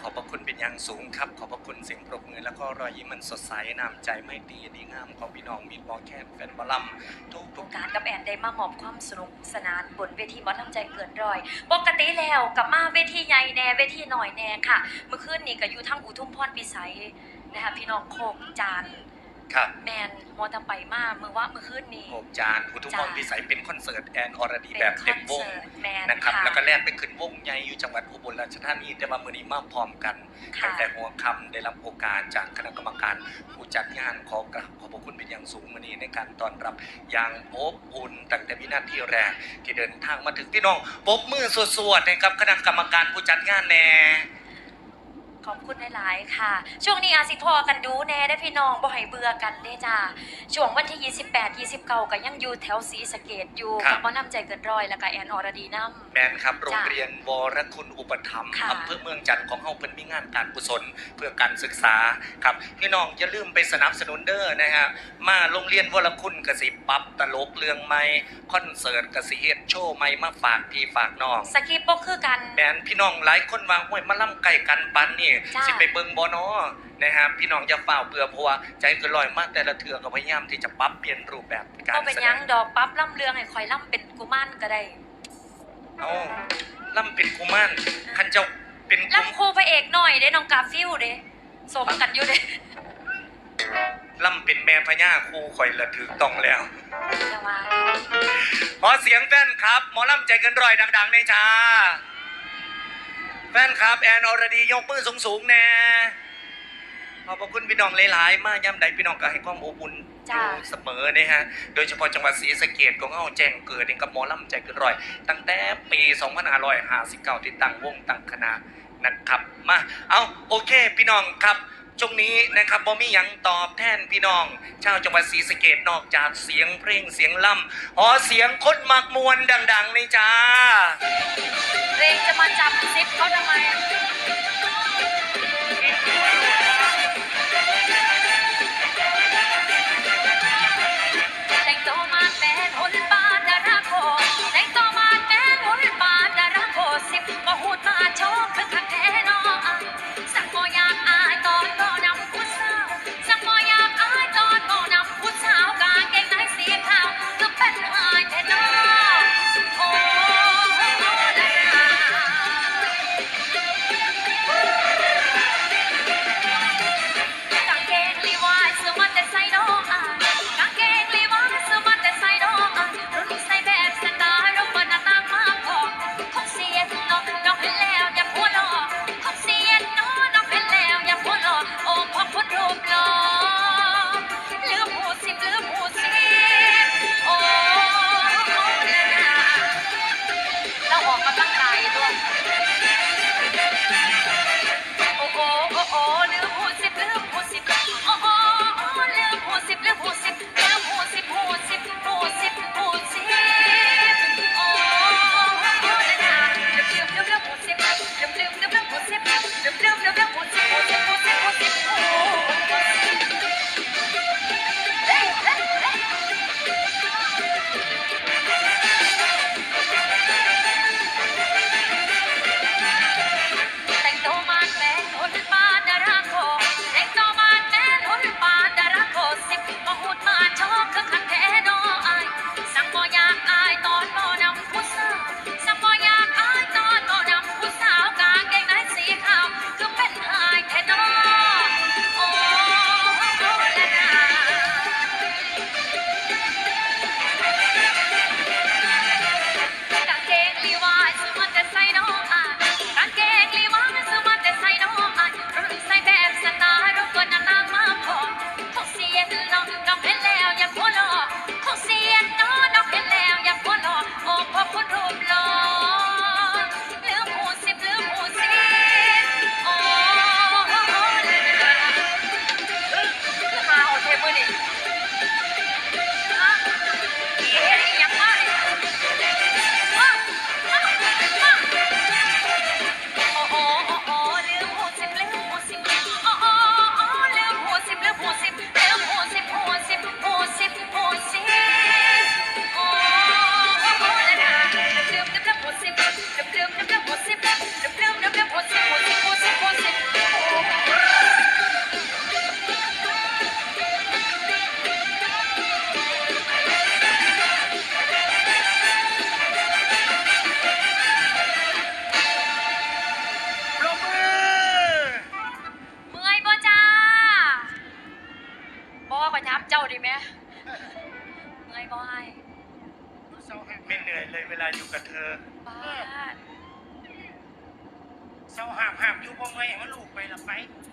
ขอพระคุณเป็นอย่างสูงครับ ขอบพระคุณเสียงปรบมือแล้วก็รอยยิ้มมันสดใสนำใจไม่ตีดีงามของพี่น้องมีดบอแคบแฟนบอลลัมทุกทุกการกับแอนได้มามอบความสนุกสนานบนเวทีมอลำใจเกินรอย ปกติแล้วกับมาเวทีใหญ่แน่เวทีหน่อยแน่ค่ะ เมื่อคืนนี้ก็อยู่ทั้งอุทุมพรพิสัยนะคะพี่น้องโคกจาน ครับแมนมอตะไปมาเมื่อว่าเมื่อคืนนี้โอบจานอุทุมพรพิสัยเป็นคอนเสิร์ตแอนอรดีเป็นแบบคเต็อนมวงเสิร์ตแมนนะครับค่ะแล้วก็แล่นไปขึ้นวงใหญ่อยู่จังหวัดอุบลราชธานีแต่ว่ามือนี้มาพร้อมกันค่ะตั้งแต่หัวคำได้รับโอกาสจากคณะกรรมการผู้จัดงานขอกราบขอบพระคุณเป็นอย่างสูงมือนี้ในการต้อนรับอย่างอบอุ่นตั้งแต่วินาทีแรกที่เดินทางมาถึงพี่น้องปรบมือสวดๆนะครับคณะกรรมการผู้จัดงานแน่ ขอบคุณหลายๆค่ะ ช่วงนี้อาสิพอกันดูแน่ได้อพี่น้องบ่ให้เบื่อกันเด้จ้าช่วงวันที่ 28 29ก็ยังอยู่แถวศรีสะเกดอยู่ครับกับหมอน้ำใจเกินร้อยแล้วก็แอนอรดีน้ำ แมนครับโรงเรียนวรคุณอุปถัมภ์ค่ะ อำเภอเมืองจันทร์ของเฮาเพิ่นมีงานการกุศลเพื่อการศึกษาครับพี่น้องอย่าลืมไปสนับสนุนเด้อนะฮะมาโรงเรียนวรคุณกสิปรับตลกเรื่องใหม่คอนเสิร์ตกสิเฮ็ดโชว์ใหม่มาฝากพี่ฝากน้อง สกีบ่คือกัน แมนพี่น้องหลายคนว่าห้วยมาล่ำไก่กันปันนี่จ้าสิไปเบิ่งบ่เนาะนะครับพี่น้องอย่าเฝ้าเบื่อเพราะว่าใจเกินร้อยมากแต่ละเทือก็พยายามที่จะปรับเปลี่ยนรูปแบบการก็เป็นแสหดยังงดอกปั๊บล่ำเรืองให้คอยล่ำเป็นกุมารก็ได้เอาล่ำเป็นกุมารคันเจ้าเป็นกุมล่ำคู่พระเอกหน่อยเด้น้องกาฟิลเด้สมกันอยู่เด้ล่ำเป็นแม่พญาครูคอยละถือต้องแล้วจะว่าขอเสียงแฟนครับ หมอลำใจเกินร้อยดัง ๆ ในอยจ้า แฟนครับแอนอรดียกมือสูงๆแน่ขอบพระคุณพี่น้องหลาย ๆ มากย่ำใดพี่น้องก็ให้ความอบอุ่นอยู่เสมอนะฮะ โดยเฉพาะจังหวัดศรีสะเกดของเราแจ้งเกิดเองกับหมอลำใจเกินร้อย ตั้งแต่ปี 2559 ที่ตั้งวงตั้งคณะนะครับ มา เอาโอเค พี่น้องครับ ช่วงนี้นะครับบ่มีหยังตอบแทนพี่น้อง ชาวจังหวัดศรีสะเกดนอกจากเสียงเพลงเสียงล่ำหอเสียงคนมักมวนดังๆนี่จ้า เรงจะมาจับซิปเขาทำไม ไม่เหนื่อยเลยเวลาอยู่กับเธอบาดเศร้าหักหักอยู่บ่เมื่อยให้มันลูกไปละไปบ